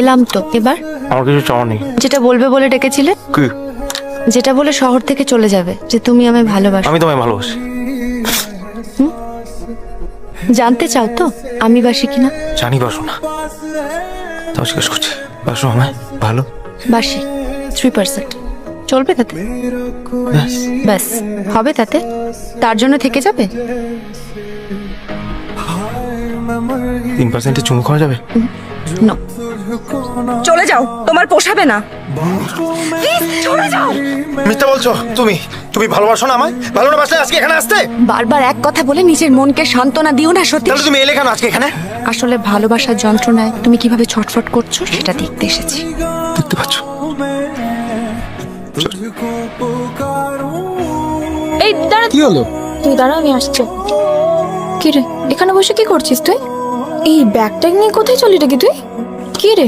এলাম তো এবার? আমার কিছু চাওয়া নেই। যেটা বলবে বলে ডেকেছিলে? কি? যেটা বলে শহর থেকে চলে যাবে যে তুমি আমায় ভালোবাসো। আমি তোমায় ভালোবাসি। জানতে চাও তো আমি বাসি কিনা? জানি বাসো না। তাও জিজ্ঞেস করছি বাসো আমায় ভালো? বাসি থ্রি পার্সেন্ট চলবে তাতে? ব্যাস। ব্যাস হবে তাতে? তার জন্য থেকে যাবে? তিন পার্সেন্টে চুমু খাওয়া যাবে? নো চলে যাও তোমার পোষাবে না। চলে যাও। মিথ্যা বলছো? তুমি তুমি ভালোবাসো না আমায়? ভালো না বাসলে আজকে এখানে আসতে? বারবার এক কথা বলে নিজের মনকে সান্ত্বনা দিও না সত্যি তাহলে তুমি এলে কেন আজকে এখানে? আসলে ভালোবাসার যন্ত্রণায় তুমি কীভাবে ছটফট করছ সেটা দেখতে এসেছি। দেখতে পাচ্ছ? এই দাঁড়া। কি হলো? তুই দাঁড়া আমি আসছি। কি রে এখানে বসে কি করছিস তুই? এই ব্যাগটা নিয়ে কোথায় চলি রে কি তুই? কি রে?